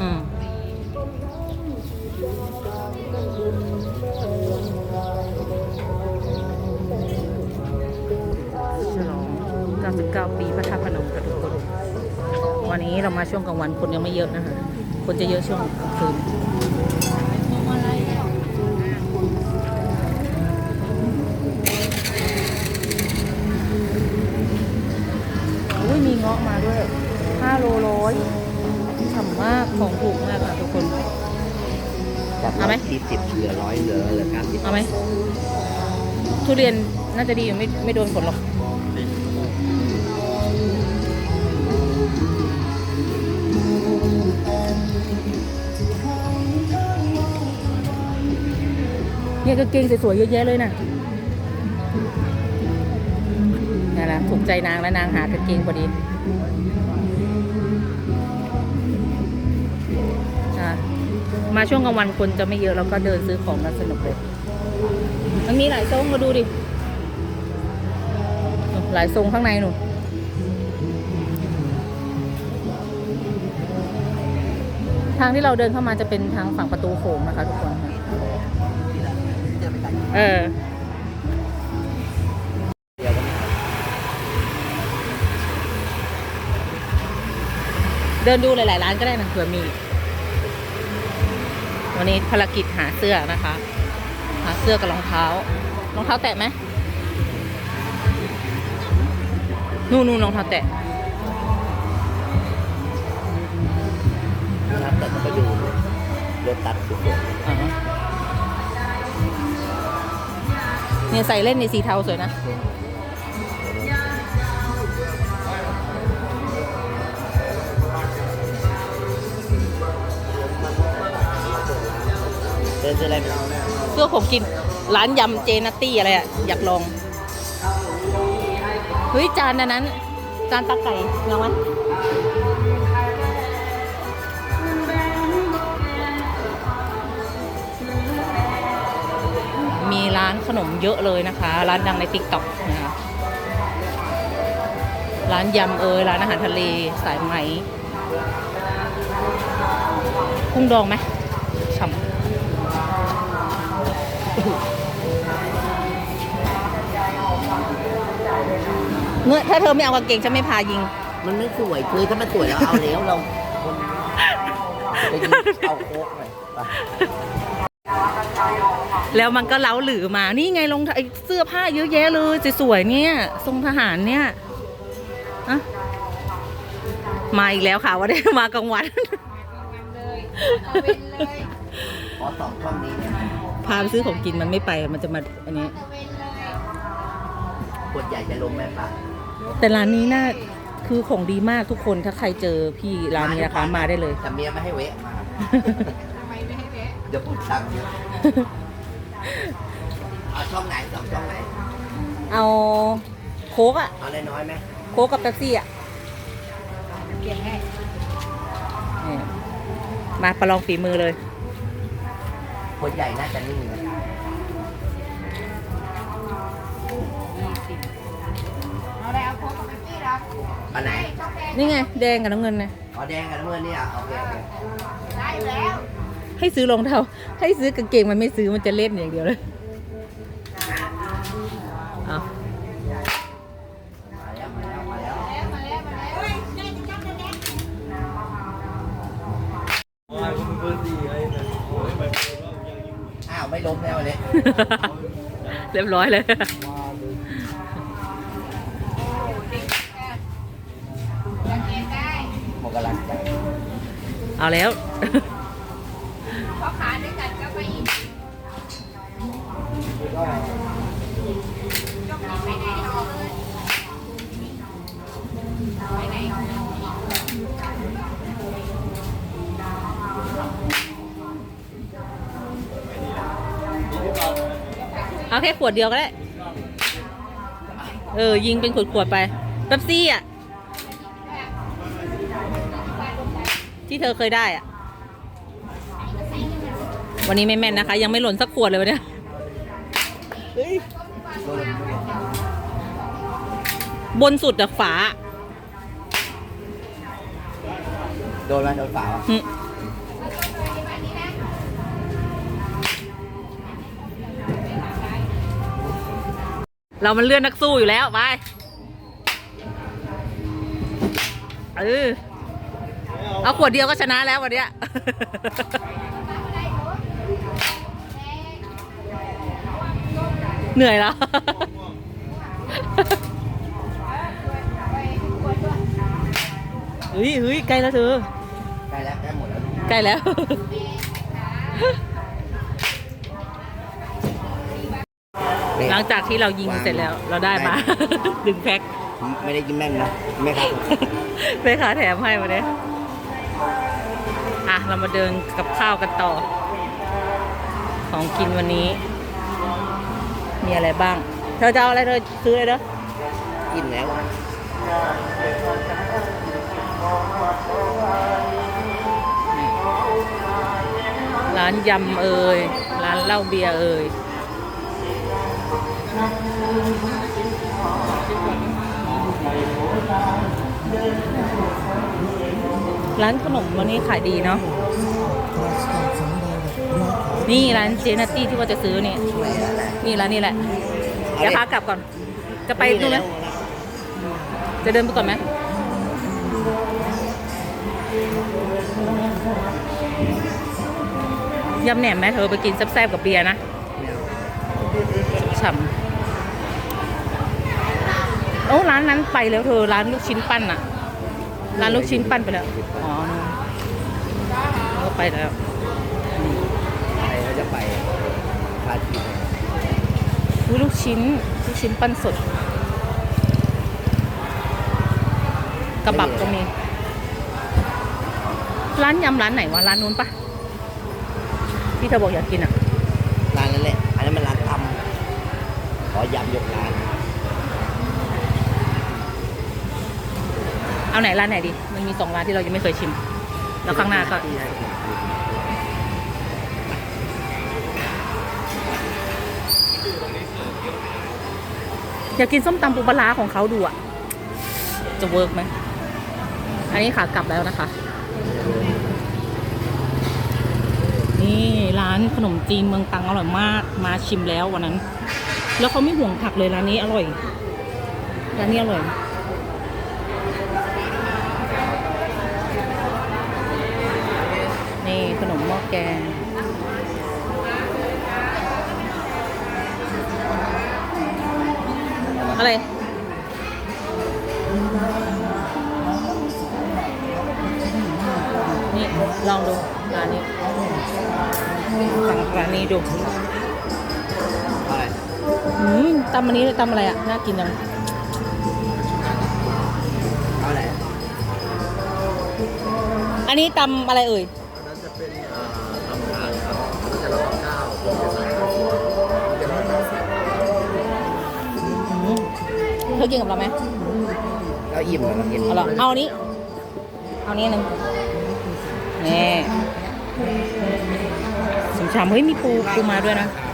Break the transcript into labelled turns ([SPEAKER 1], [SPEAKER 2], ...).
[SPEAKER 1] อืมฉลอง 99 ปีพระธาตุพนมกับทุกคน วันนี้เรามาช่วงกลางวันคนยังไม่เยอะนะคะ คนจะเยอะช่วงกลางคืนอุ้ยมีเงาะมาด้วย5โลร้อย มาก ของถูกมากค่ะทุกคน
[SPEAKER 2] จาก
[SPEAKER 1] เอาไหม
[SPEAKER 2] ที่สิบเหลือร้อยเหลือเหลือการสิบ
[SPEAKER 1] เอาไหม ทุเรียนน่าจะดีอยู่ไม่ไม่โดนฝนหรอก เนี่ยกางเกงสวยๆเยอะแยะเลยนะนี่นแหละถูกใจนางแล้วนางหากางเกงพอดี มาช่วงกลางวันคนจะไม่เยอะแล้วก็เดินซื้อของกันสนุกเลย มันมีหลายทรงมาดูดิ หลายทรงข้างในหนูทางที่เราเดินเข้ามาจะเป็นทางฝั่งประตูโขงนะคะทุกคนค่ะเออ
[SPEAKER 2] เดียวกัน
[SPEAKER 1] เดินดูหลายๆร้านก็ได้นะเผื่อมี วันนี้ภารกิจหาเสื้อนะคะ หาเสื้อกับรองเท้ารองเท้าแตะไหมนู่นนู่นรองเท้าแตะ
[SPEAKER 2] นะครับแต่ต้องไปดูรถตัดสุด
[SPEAKER 1] อ่าฮะเนี่ยใส่เล่นในสีเทาสวยนะ
[SPEAKER 2] เดินซื้ออะไร
[SPEAKER 1] เสื้อผมกิน ร้านยำเจนัตตี้อะไรอะอยากลอง เฮ้ย จานอันนั้น จานตาไก่ลองไหมมีร้านขนมเยอะเลยนะคะ ร้านดังในติ๊กต็อกนะคะร้านยำเอยร้านอาหารทะเลสายไหมกุ้งดองไหม เมื่อถ้าเธอไม่เอากางเกงฉันไม่พายิง
[SPEAKER 2] มันไม่สวยคือถ้ามันสวยแล้วเอาแล้วเราคนไปยิงเอาโค้กหน่อยไป
[SPEAKER 1] แล้วมันก็เล้าหลือมา นี่ไงรองเท้าไอ้เสื้อผ้าเยอะแยะเลยสวยๆเนี่ย ทรงทหารเนี่ยอะมาอีกแล้วค่ะว่าได้มากลางวัน
[SPEAKER 2] ขอสองช่องนี้เนี่ย
[SPEAKER 1] พาไปซื้อของกินมันไม่ไปมันจะมาอันนี้
[SPEAKER 2] ขวดใหญ่จะล้มไหมปะ
[SPEAKER 1] แต่ร้านนี้น่าคือของดีมากทุกคนถ้าใครเจอพี่ร้านนี้นะคะมาได้เลย
[SPEAKER 2] แต่เมียไม่ให้แวะมาเดี๋ยวพูดตังค์เยอะเอาช่องไหนสองช่องไหน
[SPEAKER 1] เอาโค้กอะ
[SPEAKER 2] เอาน้อยๆไหม
[SPEAKER 1] โค้กกับเป๊ปซี่อะนี่มาประลองฝีมือเลย
[SPEAKER 2] ขวดใหญ่น่าจะนิ่งนะ
[SPEAKER 3] เอาอะไรเอาโค้กกับเป๊ปซี่เหรอ
[SPEAKER 2] อันไหน
[SPEAKER 1] นี่ไง แดงกับน้ำเงินนะ
[SPEAKER 2] เอาแดงกับน้ำเงินนี่อะโอเคโอเค
[SPEAKER 3] ได้อยู่แล้ว
[SPEAKER 1] ให้ซื้อรองเท้าให้ซื้อกางเกงมันไม่ซื้อมันจะเล่นอย่างเดียวเลยเอา
[SPEAKER 2] มาแล้วมาแล้วมาแล้ว
[SPEAKER 3] แล้วมาแล้วมาแล้ว
[SPEAKER 2] อ้าวไม่ล้มแล้วเลย
[SPEAKER 1] เรียบร้อยเลย
[SPEAKER 3] อยากเรียนได้
[SPEAKER 2] หมดกำลังใจ
[SPEAKER 1] เอาแล้ว
[SPEAKER 3] เพราะขาด้วยกันก็ไปอีกยกนี้ไปไหนออกเลยไปไหนออก
[SPEAKER 1] เอาแค่ขวดเดียวก็ได้ เออ ยิงเป็นขวดๆไปเป๊ปซี่อะ ที่เธอเคยได้อะ วันนี้ไม่แม่นนะคะ ยังไม่หล่นสักขวดเลยวันเนี้ยบนสุดอะฝา
[SPEAKER 2] โดนไหมโดนฝาวะ
[SPEAKER 1] หึ เรามันเลื่อนนักสู้อยู่แล้ว ไป เออ เอาขวดเดียวก็ชนะแล้ววันเนี้ย เหนื่อยแล้ว เฮ้ยเฮ้ยใกล้แล้วเธอ
[SPEAKER 2] ใกล้แล้วใกล้หมดแล้ว
[SPEAKER 1] ใกล้แล้ว หลังจากที่เรายิงเสร็จแล้ว เราได้มา ดึงแพ็ค
[SPEAKER 2] ไม่ได้กินแม่งนะไม่ครับ
[SPEAKER 1] แม่ค้าแถมให้มาเนี่ยอะ เรามาเดินกับข้าวกันต่อ ของกินวันนี้ มีอะไรบ้าง เธอจะเอาอะไรเธอซื้อเลยเด้อ
[SPEAKER 2] กินแล้วอะ
[SPEAKER 1] ร้านยำเอ่ยร้านเหล้าเบียร์เอ่ย ร้านขนมวันนี้ขายดีเนาะ นี่ร้านเจนัตตี้ที่ว่าจะซื้อนี่ นี่ร้านนี้แหละ เดี๋ยวพากลับก่อน จะไปนู่นไหมจะเดินไปก่อนไหมยำแหนมไหมเธอไปกินแซ่บๆกับเบียร์นะ ฉ่ำโอ้ร้านนั้นไปแล้วเธอร้านลูกชิ้นปั้นอะร้านลูกชิ้นปั้นไปแล้ว อ๋อนู่นก็ไปแล้ว
[SPEAKER 2] ใครเขาจะไปพาทีไป
[SPEAKER 1] อุ๊ยลูกชิ้นลูกชิ้นปั้นสด กระบับก็มี ร้านยำร้านไหนวะ ร้านนู้นปะที่เธอบอกอยากกินอะ
[SPEAKER 2] ร้านนั้นแหละ อันนั้นมันร้าน ขอยำยกร้าน
[SPEAKER 1] เอาไหนร้านไหนดี มันมีสองร้านที่เรายังไม่เคยชิม แล้วข้างหน้าก็ อยากกินส้มตำปูปลาร้าของเขาดูอะ จะเวิร์กไหม อันนี้ขากลับแล้วนะคะ นี่ร้านขนมจีนเมืองตังอร่อยมาก มาชิมแล้ววันนั้น แล้วเขาไม่ห่วงผักเลยร้านนี้อร่อย ร้านนี้อร่อย นี่ขนมหม้อแกงอะไร นี่ ลองดูร้านนี้สั่งร้านนี้ดู อืมตำอันนี้ตำอะไรอะ น่ากินจัง
[SPEAKER 2] เอาอะไร
[SPEAKER 1] อันนี้ตำอะไรเอ่ย
[SPEAKER 2] นั่นจะเป็นตำถาดครับจะรับข้าวจะใส่ข้าวจะรับข้าว
[SPEAKER 1] อืมเธอกินกับเราไหม
[SPEAKER 2] ก็อิ่มแล้วกิน
[SPEAKER 1] เอาเหรอเอาอันนี้ เอาอันนี้อันหนึ่งนี่สมชามเฮ้ยมีปูปูมาด้วยนะ
[SPEAKER 2] ข